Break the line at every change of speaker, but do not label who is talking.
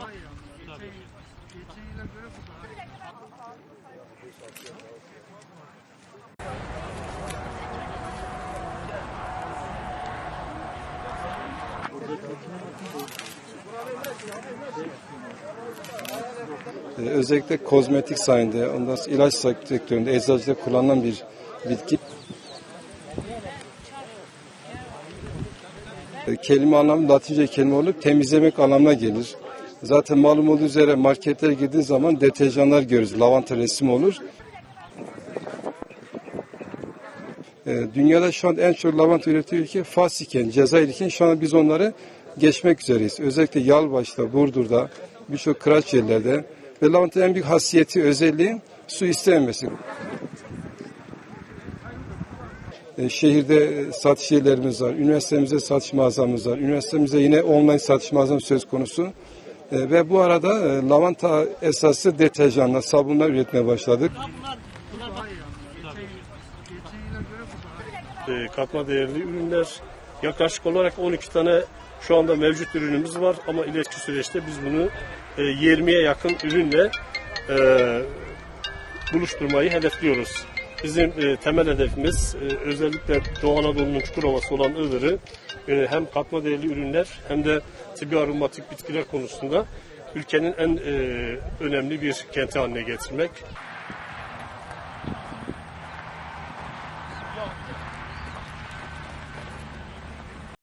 daha iyi ama. Geçen, geçen yıla göre bu daha iyi.
Ee, özellikle kozmetik sayende, ondan sonra ilaç sektöründe, eczacılıkta kullanılan bir bitki. Ee, Kelime anlamı Latince kelime olup temizlemek anlamına gelir. Zaten malum olduğu üzere marketlere girdiğin zaman deterjanlar görürüz. Lavanta resmi olur. Ee, Dünyada şu an en çok lavanta üretiyor ülke Fas iken, Cezayir iken şu an biz onları geçmek üzereyiz. Özellikle Yalvaç'ta, Burdur'da, birçok kıraç yerlerde ve lavantanın en büyük hasiyeti, özelliği su istememesi. Ee, Şehirde e, satış yerlerimiz var, üniversitemizde satış mağazamız var, üniversitemizde yine online satış mağazamız söz konusu. Ee, Ve bu arada e, lavanta esaslı deterjanlar, sabunlar üretmeye başladık.
E, katma değerli ürünler. Yaklaşık olarak 12 tane şu anda mevcut ürünümüz var ama ileriki süreçte biz bunu e, 20'ye yakın ürünle e, buluşturmayı hedefliyoruz. Bizim e, temel hedefimiz e, özellikle Doğu Anadolu'nun Çukurova'sı olan Iğdır'ı e, hem katma değerli ürünler hem de tıbbi aromatik bitkiler konusunda ülkenin en e, önemli bir kenti haline getirmek.